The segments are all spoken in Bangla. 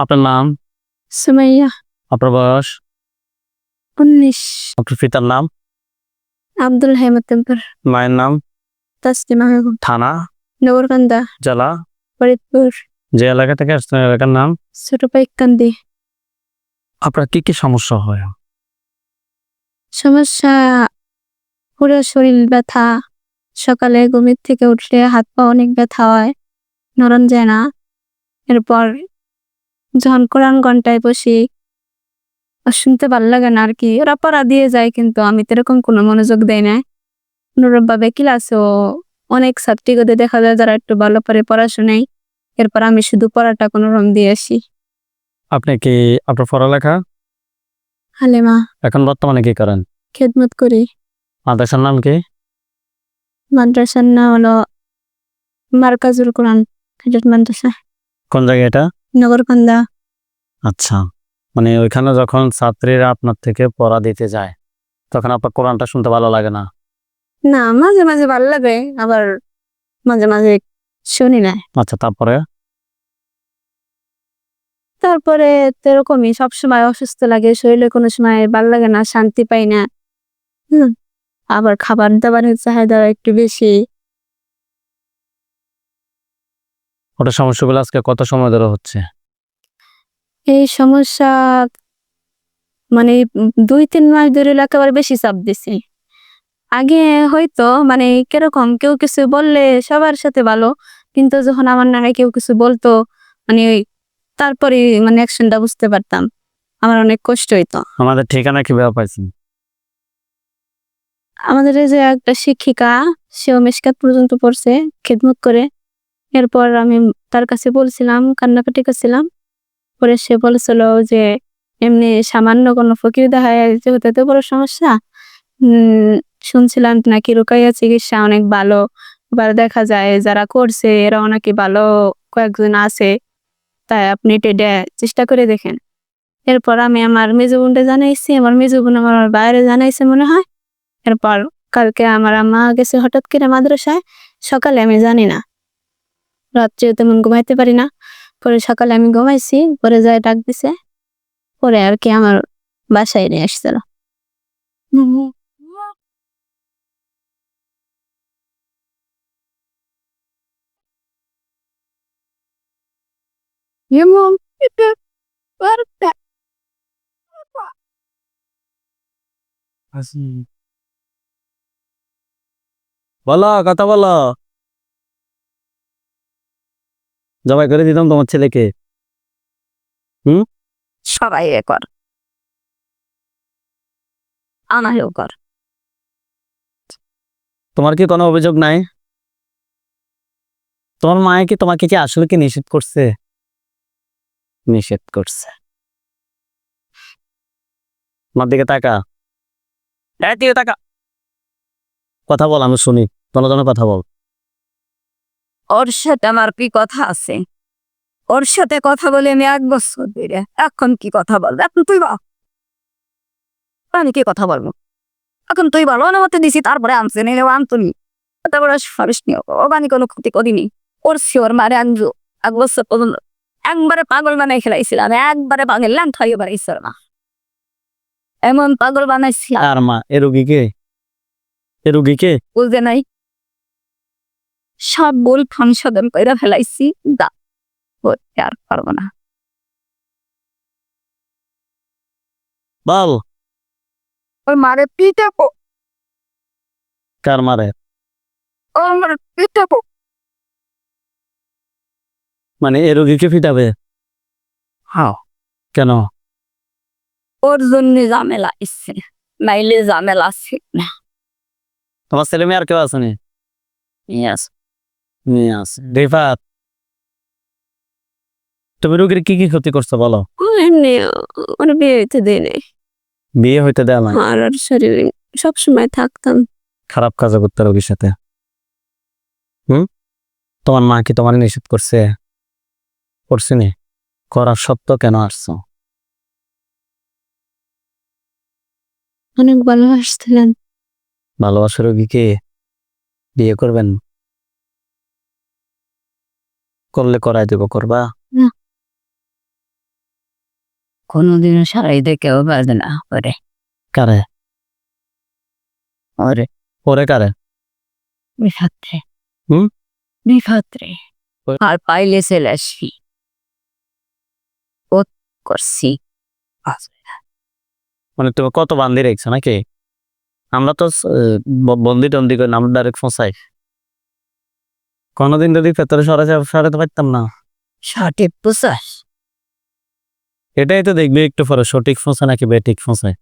আপনার নাম? সুমাইয়া। আপনার বয়স? উনিশ। আপনার পিতার নাম? আব্দুল হেমতেম্পর মায়ের নাম? তাসলিমা বেগম। থানা? নগরকান্দা। জেলা? ফরিদপুর। যে এলাকা থেকে আসছেন এলাকার নাম? ছোট পাইকান্দি আপনার কি কি সমস্যা হয়? সমস্যা পুরো শরীর ব্যথা সকালে ঘুমের থেকে উঠলে হাত পা অনেক ব্যথা হয় নরম যায় না। এরপর যখন কোরআন ঘন্টায় বসি শুনতে ভালো লাগে না আর কি। ওরা পড়া দিয়ে যায় কিন্তু আমি তো এরকম কোনো মনোযোগ দেয় না। অনুরূপভাবে ক্লাসেও অনেক ছাত্রীদের দেখা যায় যারা একটু ভালো করে পড়াশোনায়। এরপর আমি শুধু পড়াটা কোনো রকম দিয়ে আসি। আপনি কি আপনার পড়ালেখা? হালেমা। এখন বর্তমানে কি করেন? খেদমত করি। মাদ্রাসার নাম কি? মাদ্রাসার নাম হলো মার্কাজুল কোরআন মাদ্রাসা। কোন জায়গায় এটা? নগরকান্দা। আচ্ছা মানে ওইখানে যখন ছাত্রীরা আপনার থেকে পড়া দিতে যায় তখন আপনার কোরআনটা শুনতে ভালো লাগে না? না মাঝে মাঝে ভালো লাগে আবার মাঝে মাঝে শুনি না। আচ্ছা তারপরে? তারপরে তো এরকমই সবসময় অসুস্থ লাগে শরীরে কোনো সময় ভালো লাগে না শান্তি পাই না। হুম আবার খাবার দাবারের চাহিদা একটু বেশি। ওটা সমস্যাগুলো আজকে কত সময় ধরে হচ্ছে? এই সমস্যা মানে দুই তিন মাস ধরে একেবারে বেশি চাপ দিছি। আগে হয়তো মানে কীরকম কেউ কিছু বললে সবার সাথে ভালো কিন্তু যখন আমার নামে কেউ কিছু বলতো মানে ওই তারপরে মানে অ্যাকশনটা বুঝতে পারতাম। আমার অনেক কষ্ট হইতো। আমাদের ঠিকানা কীভাবে পাইছেন? আমাদের এই যে একটা শিক্ষিকা সেও মেশকাত পর্যন্ত পড়ছে খেদমত করে। এরপর আমি তার কাছে বলছিলাম, কান্নাকাটি করছিলাম। পরে সে বলেছিল যে, এমনি সামান্য কোনো ফকির দেখা তো বড় সমস্যা শুনছিলাম নাকি রুকাইয়া চিকিৎসা অনেক ভালো। এবার দেখা যায় যারা করছে এরাও নাকি ভালো কয়েকজন আছে, তাই আপনি এটা চেষ্টা করে দেখেন। এরপর আমি আমার মেজো বোনটা জানাইছি, আমার মেজো বোন আমার বাইরে জানাইছে মনে হয়। এরপর কালকে আমার আম্মা গেছে হঠাৎ করে মাদ্রাসায়, সকালে আমি জানি না। রাত্রেও তেমন ঘুমাইতে পারি না। পরে সকালে আমি ঘুমাইছি, পরে যায় ডাক দিছে, পরে আর কি আমার বাসায় নিয়ে আসছিল। বলো, কথা বলো। জবাই করে দিতাম তোমার ছেলেকে। হুম? সবাই এ কর। আনাহেও কর। তোমার কি কোনো অভিযোগ নাই? তোমার মায়ে কি তোমাকে কি আসলে কি নিষেধ করছে? নিষেধ করছে। আমার দিকে তাকা। দিকে তাকা। কথা বল আমি শুনি। তোমার জন্য কথা বল। ওর সাথে আমার কি কথা আছে? ওর সাথে কথা বলে আমি এক বছর ধরে এখন কি কথা বলব? এখন তুই বল। আমি কি কথা বলব? এখন তুই বলো না মতে দিছি তারপরে আনছে নিলে আনতুনি। তারপরে সুপারিশ নিও ও বানি কোনো ক্ষতি করিনি। ওর শিওর মারে আনজু এক বছর পর্যন্ত একবারে পাগল বানাই খেলাইছিলাম একবারে পাগল ল্যান থাইয়ে বাড়াইছিল না এমন পাগল বানাইছিলাম। আর মা এ রুগীকে এ রুগীকে বুঝতে নাই। সব বল সংশোধন করে ফেলাইছি দা করতে আর পারব না। বল। ওর মারে পিটাবো কার মারে? ওর মারে পিটাবো মানে এ রোগীকে ফিটাবে হাও। কেন? ওর জন্য ঝামেলা এসছে নাইলে ঝামেলা আছে না। তোমার ছেলে মেয়ে আর কেউ আসেনি ইয়েস নিয়ে আসে রিফাত তুমি রুগীর কি কি ক্ষতি করছ বলো? এমনি ওর বিয়ে হইতে দেয় নাই। বিয়ে হইতে নাই? আর ওর শরীরে সবসময় থাকতাম। খারাপ কাজ করতে রোগীর সাথে। হুম? তোমার মা কি তোমার নিষেধ করছে? করছে নি? করার সত্ত্বেও কেন আসছো? অনেক ভালোবাসছিলেন। ভালোবাসা রোগীকে বিয়ে করবেন? করলে করাই দেবো করবা। কোনোদিনও সারাইতে কেউ বাজে না ওরে। কারে? ওরে। ওরে কারে? বিফাত্রে। হুম? বিফাত্রে। আর পাইলে চলে ও করছি। মানে তুমি কত বান্দি রেখছো নাকি? আমরা তো বন্দি টন্দি করে আমরা ডাইরেক্ট ফসাই। কোনোদিন যদি ভেতরে সরাতে সরাতে পারতাম না। সঠিক পুষাস এটাই তো দেখবে একটু পরে সঠিক ফোঁসা নাকি বেঠিক ফোঁসায়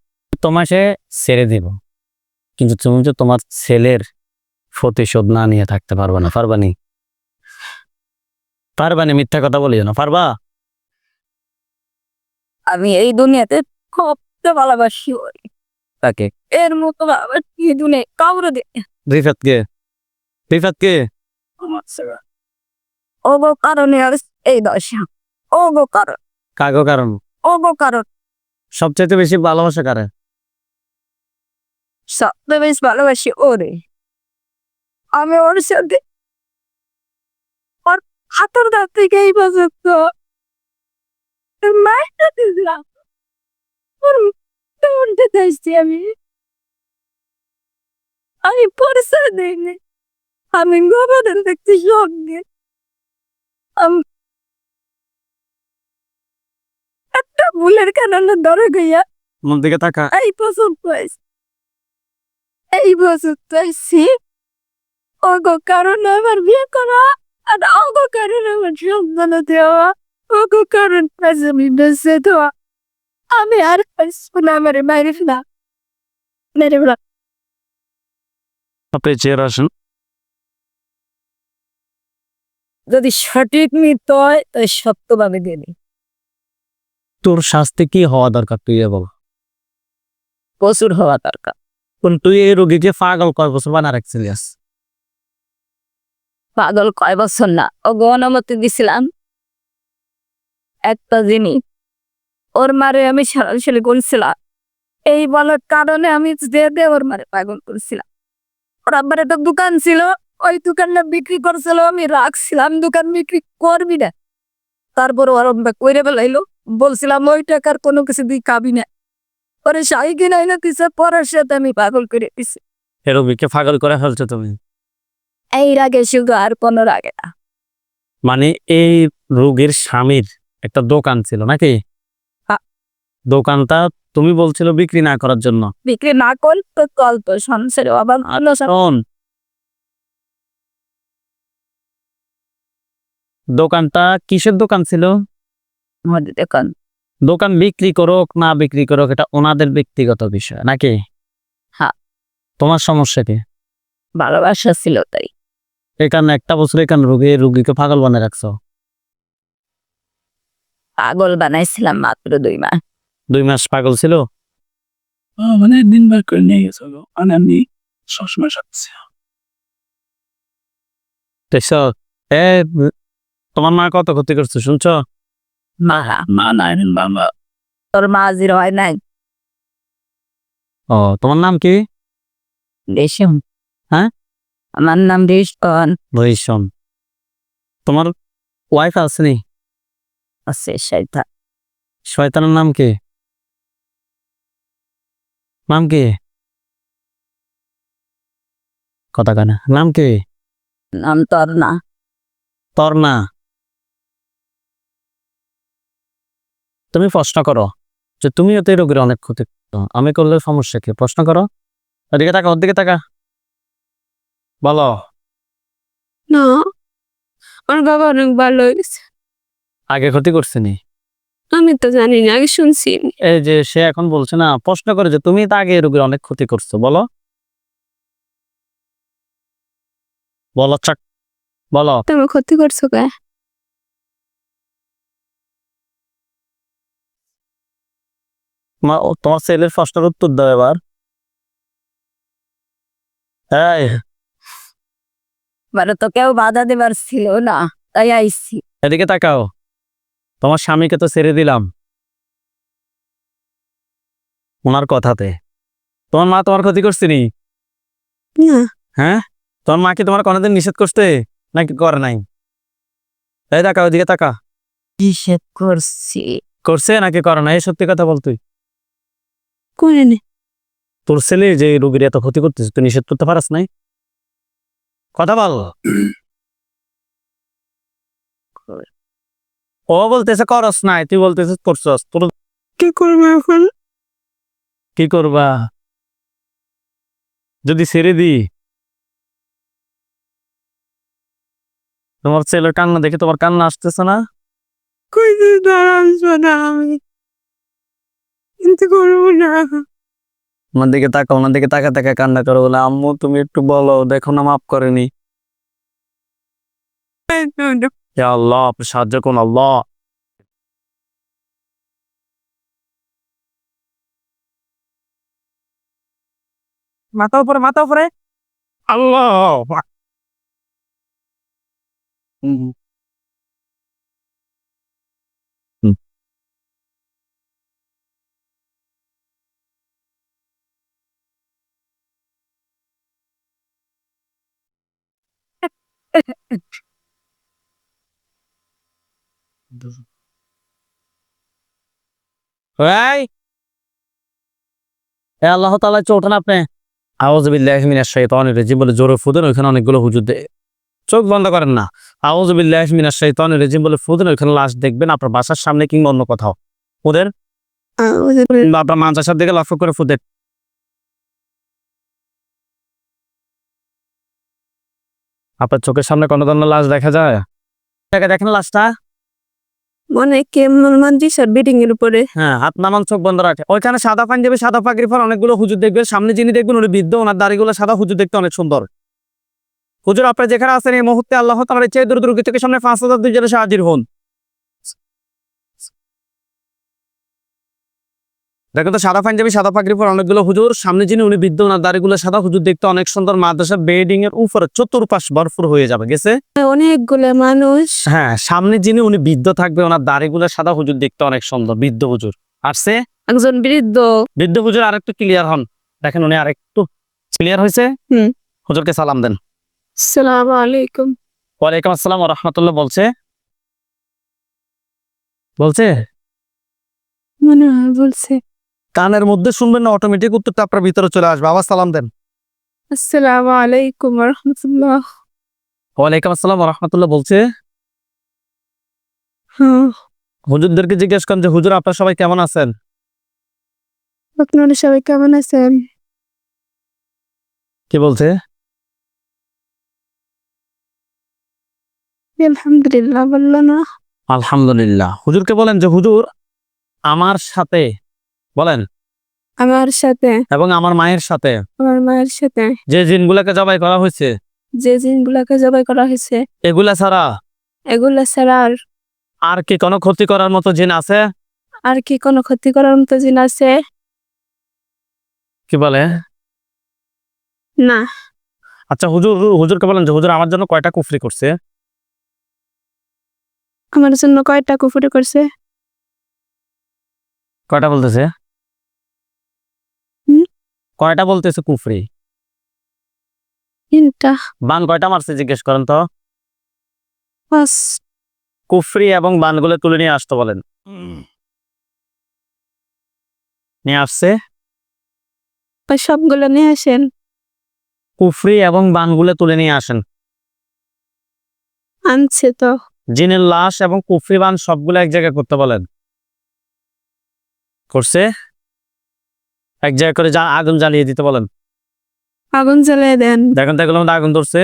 তোমার সে ছেড়ে দিব। কিন্তু তুমি তো তোমার ছেলের প্রতিশোধ না নিয়ে থাকতে পারবা না পারবা নি? পারবা নি মিথ্যা কথা বলিও না পারবা? আমি এই দুনিয়াতে সবচেয়ে ভালোবাসি তাকে। এর মতো ভালোবাসি এই দুনিয়ায় কাউরে দে রিফাত কে রিফাত কে ও গো কারণে এই দশা ও গো কারণ কাগো কারণ কারণ সবচেয়ে বেশি ভালোবাসা কারে? সবচেয়ে বেশ ভালোবাসি ওরে আমি ওর সাথে ওর হাতের দাঁত থেকে এই পর্যন্ত মায়ের সাথে ছিলাম ওর উঠতে চাইছি আমি আমি পরিচয় দিইনি আমি শখ দিয়ে আমি একটা ভুলের কারণে ধরে গইয়া মন দিকে তাকা। এই বছর পাইছি এই বছর পাইছি ওগো কারণ আমার বিয়ে করা আর ওগো কারণ আমার সন্তান দেওয়া। ওগো কারণ পাইছি আমি বেঁচে দেওয়া। আমি আর পাইছি না আমার মায়ের ফেলা। মেরে ফেলা। আপনি চেয়ার আসেন। যদি সঠিক মিথ্য হয় তাই সত্যভাবে দিয়ে দিই। তোর শাস্তি কি হওয়া দরকার তুই বল। প্রচুর হওয়া দরকার। কোন তুই এই রোগীকে পাগল কয় বছর বানা রাখছিলিস পাগল কয় বছর না ও অনুমতি দিছিলাম। একটা জিনিস ওর মারে আমি সরাসরি করেছিলাম এই বলার কারণে আমি যে দে ওর মারে পাগল করেছিলাম। ওর আব্বার একটা দোকান ছিল ওই দোকানটা বিক্রি করছিল আমি রাখছিলাম দোকান বিক্রি করবি না। তারপর ওর আব্বা কইরে বেলাইলো বলছিলাম ওই টাকার কোনো কিছু দিয়ে খাবি না। পরে শাহি কিনাই না দিছে পরের সাথে আমি পাগল করে দিছি। পাগল করে ফেলছো তুমি? এই রাগে শুধু আর কোনো রাগে না। মানে এই রোগীর স্বামীর একটা দোকান ছিল নাকি। দোকানটা তুমি বলছিল বিক্রি না করার জন্য। বিক্রি না করলে তো সংসারে আবার দোকানটা কিসের দোকান ছিল? মধ্যে দেখুন দোকান বিক্রি করুক না বিক্রি করুক এটা ওনাদের ব্যক্তিগত বিষয় নাকি? হ্যাঁ। তোমার সমস্যা কি? ভালোবাসা ছিল তাই। এখানে একটা বছর এখানে রোগী রুগীকে পাগল বানিয়ে রাখছো? পাগল বানাইছিলাম মাত্র দুই মাস। দুই মাস পাগল ছিল? মানে দিন বার করে নিয়ে গেছে গো মানে আমি সবসময় সাথে এ তোমার মা কত ক্ষতি করছে শুনছো? মা। নাই বাবা তোর মা হয় নাই। ও তোমার নাম কি? রেশম। হ্যাঁ? আমার নাম ভীষণ তোমার ওয়াইফ আসেনি আছে শয়তান। শয়তানের নাম কি? নাম কি? কথা কানা নাম কি? নাম তোর না তোর না তুমি প্রশ্ন করো যে তুমিও তো এই রোগীর অনেক ক্ষতি। আমি করলে সমস্যা কি? প্রশ্ন করো। ওদিকে তাকা ওদিকে তাকা। বলো। না আমার বাবা অনেক ভালো হয়ে গেছে আগে ক্ষতি করছিনি? আমি তো জানি না আগে শুনছি। এই যে সে এখন বলছে না প্রশ্ন করে যে তুমি তো আগে এই রোগীর অনেক ক্ষতি করছ বলো। বলো চাক। বলো। তুমি ক্ষতি করছ কে? তোমার তোমার ছেলের প্রশ্নের উত্তর দাও এবার। এই। মানে তো কেউ বাধা দেবার ছিল না তাই আইসি এদিকে তাকাও। তোমার স্বামীকে তো ছেড়ে দিলাম। ওনার কথাতে। তোমার মা তোমার ক্ষতি করছিনি হ্যাঁ? তোমার মা কি তোমার কোনোদিন নিষেধ করতে নাকি করে নাই? এই তাকাও এদিকে তাকা। নিষেধ করছি। করছে নাকি করে না এই সত্যি কথা বল তুই। করে নে তোর ছেলে যে রোগীর এত ক্ষতি করতেছে তুই নিষেধ করতে পারাস নাই? কথা বল। ও বলতেছে করস নাই তুই বলতেছিস করছস। তোর কি করব এখন? কি করবা? যদি ছেড়ে দি। তোমার ছেলের কান্না দেখে তোমার কান্না আসতেছে না? কই দাঁড়াবো না আমি। কিন্তু করব না। আমার দিকে তাকাও ওনার দিকে তাকা তাকা কান্না করো বলে আম্মু তুমি একটু বলো দেখো না মাফ করেনি হে আল্লাহ আপনি সাহায্য করুন আল্লাহ। মাথা উপরে মাথা উপরে। আল্লাহ। এই এ আল্লাহ তাআলা চোখটা আপনি? বিল্লাহি মিনাশ শাইতানির রাজিম বলে জোরে ফুদেন ওইখানে অনেকগুলো হুজুর দে চোখ বন্ধ করেন না। আউযু বিল্লাহি মিনাশ শাইতানির রাজিম বলে ফুদেন ওইখানে লাশ দেখবেন আপনার বাসার সামনে কিংবা অন্য কোথাও। কিংবা আপনার মাদ্রাসার দিকে লক্ষ্য করে ফুদেন। আপনার চোখের সামনে কোনো ধরনের লাশ দেখা যায়? দেখা দেখেন লাশটা। মনে কেমন মাদ্রাসার বিল্ডিং এর উপরে। হ্যাঁ হাত নামান চোখ বন্ধ রাখে। ওইখানে সাদা পাঞ্জাবি সাদা পাগড়ি পর অনেকগুলো হুজুর দেখবেন। সামনে যিনি দেখবেন উনি বৃদ্ধ ওনার দাড়িগুলো সাদা হুজুর দেখতে অনেক সুন্দর। হুজুর আপনার যেখানে আছেন এই মুহূর্তে আল্লাহ তাআলার চেয়ে দূর দূর থেকে সামনে পাঁচ হাজার দুজনে হাজির হন। দেখেন তো সাদা পাঞ্জাবি সাদা পাগড়ি পর অনেকগুলো হুজুর। সামনে যিনি উনি বৃদ্ধ ওনার দাড়িগুলো সাদা। হুজুর দেখতে অনেক সুন্দর মাদ্রাসা বেডিং এর উপরে চতুর্পাশ ভরপুর হয়ে যাবে গেছে? অনেকগুলো মানুষ। হ্যাঁ সামনে যিনি উনি বৃদ্ধ থাকবে ওনার দাড়িগুলো সাদা। হুজুর দেখতে অনেক সুন্দর বৃদ্ধ হুজুর। আসছে একজন বৃদ্ধ। বৃদ্ধ হুজুর আরেকটু ক্লিয়ার হন। দেখেন উনি আরেকটু ক্লিয়ার হয়েছে। হুজুরকে সালাম দেন। সালাম আলাইকুম। ওয়ালাইকুম আসসালাম রহমতুল্লাহ বলছে? বলছে? মনে হয় বলছে। কানের মধ্যে শুনবেন না অটোমেটিক উত্তরটা আপনার ভিতরে চলে আসবে। আবার সালাম দেন। আসসালামু আলাইকুম রহমতুল্লাহ। ওয়ালাইকুম আসসালাম রহমতুল্লাহ বলছে। হ্যাঁ। হুজুরদেরকে জিজ্ঞেস করেন যে হুজুর আপনার সবাই কেমন আছেন? আপনারা সবাই কেমন আছেন? কি বলছে? আলহামদুলিল্লাহ বলল না। আলহামদুলিল্লাহ। হুজুরকে বলেন যে হুজুর আমার সাথে বলেন। আমার সাথে। এবং আমার মায়ের সাথে। আমার মায়ের সাথে। যে জিনগুলাকে জবাই করা হয়েছে। যে জিনগুলাকে জবাই করা হয়েছে। এগুলা ছাড়া এগুলা ছাড়া আর আর কি কোনো ক্ষতি করার মতো জিন আছে? আর কি কোনো ক্ষতি করার মতো জিন আছে? কি বলে? না। আচ্ছা হুজুর হুজুরকে বলেন যে হুজুর আমার জন্য কয়টা কুফরি করছে? আমার জন্য কয়টা কুফরি করছে? কয়টা বলতেছে? কয়টা বলতেছে কুফরি? তিনটা। বান কয়টা মারছে জিজ্ঞেস করেন তো। কুফরি এবং বানগুলো তুলে নিয়ে আসতে বলেন। নিয়ে আসছে? সবগুলো নিয়ে আসেন। কুফরি এবং বানগুলো তুলে নিয়ে আসেন। আনছে তো। জিনের লাশ এবং কুফরি বান সবগুলো এক জায়গায় করতে বলেন। করছে? এক জায়গায় করে যা আগুন জ্বালিয়ে দিতে বলেন। আগুন জ্বালিয়ে দেন। দেখেন তো আগুন ধরছে।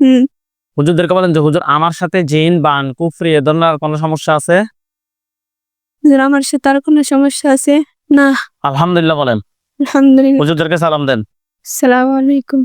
হুম। হুজুরদেরকে বলেন যে হুজুর আমার সাথে জিন বান কুফরি এ ধরনের কোনো সমস্যা আছে? আমার সাথে আর কোনো সমস্যা আছে? না। আলহামদুলিল্লাহ বলেন। আলহামদুলিল্লাহ। হুজুরদেরকে সালাম দেন। আসসালামু আলাইকুম।